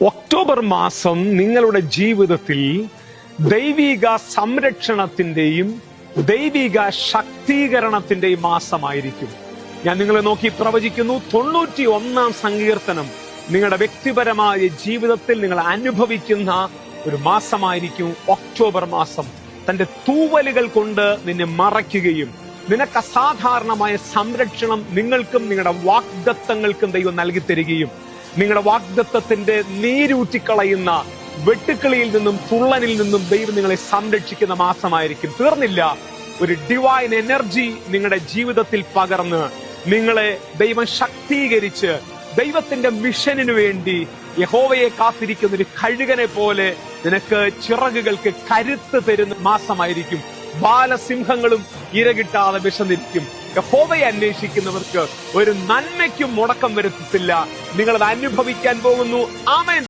October മാസം നിങ്ങളുടെ ജീവിതത്തിൽ ദൈവിക സംരക്ഷണത്തിന്റെയും ദൈവിക ശക്തീകരണത്തിന്റെയും മാസമായിരിക്കും. ഞാൻ നിങ്ങളെ നോക്കി പ്രവചിക്കുന്നു തൊണ്ണൂറ്റി ഒന്നാം സങ്കീർത്തനം നിങ്ങളുടെ വ്യക്തിപരമായ ജീവിതത്തിൽ നിങ്ങൾ അനുഭവിക്കുന്ന ഒരു മാസമായിരിക്കും ഒക്ടോബർ മാസം. തന്റെ തൂവലുകൾ കൊണ്ട് നിന്നെ മറയ്ക്കുകയും നിനക്ക് അസാധാരണമായ സംരക്ഷണം നിങ്ങൾക്കും നിങ്ങളുടെ വാഗ്ദത്തങ്ങൾക്കും ദൈവം നൽകി തരികയും നിങ്ങളുടെ വാഗ്ദത്വത്തിന്റെ നീരൂറ്റിക്കളയുന്ന വെട്ടുക്കിളിയിൽ നിന്നും തുള്ളനിൽ നിന്നും ദൈവം നിങ്ങളെ സംരക്ഷിക്കുന്ന മാസമായിരിക്കും. തീർന്നില്ല. ഒരു ഡിവൈൻ എനർജി നിങ്ങളുടെ ജീവിതത്തിൽ പകർന്ന് നിങ്ങളെ ദൈവം ശക്തീകരിച്ച് ദൈവത്തിന്റെ മിഷനു വേണ്ടി യഹോവയെ കാത്തിരിക്കുന്ന ഒരു കഴുകനെ പോലെ നിനക്ക് ചിറകുകൾക്ക് കരുത്ത് തരുന്ന മാസമായിരിക്കും. ബാലസിംഹങ്ങളും ഇരകിട്ടാതെ വിശന്നിരിക്കും. യഹോവയെ അന്വേഷിക്കുന്നവർക്ക് ഒരു നന്മയ്ക്കും മുടക്കം വരുത്തത്തില്ല. നിങ്ങളത് അനുഭവിക്കാൻ പോകുന്നു. ആമേൻ.